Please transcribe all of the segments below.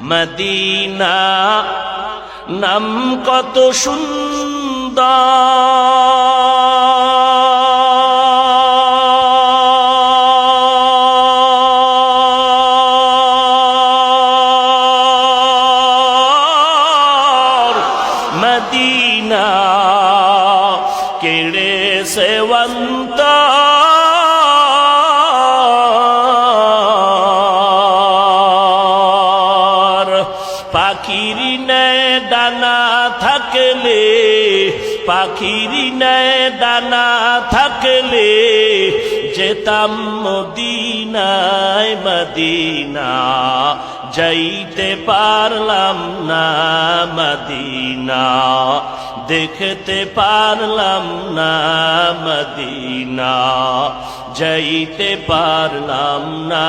Medina নাম কত সুন্দর। মদিনা কেড়ে সেবন্ত পাখির ডানা থাকলে, পাখির ডানা থাকলে যেতাম মদিনায়, মদিনা যাইতে পারলাম না, মদিনা দেখতে পারলাম না, মদিনা যাইতে পারলাম না।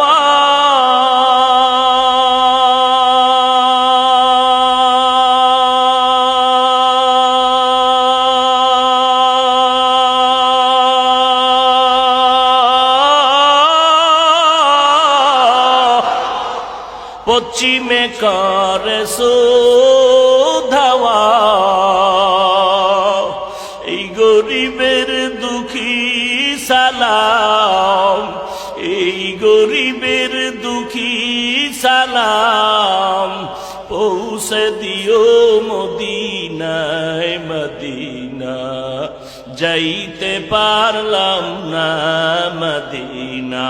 পশ্চিমে করে সুধাওয়া। এই গরিবের দুঃখী সালাম, এই গরিবের দুঃখী সালাম। পৌঁছে দিও মদিনায়, মদিনা, যাইতে পারলাম না মদিনা।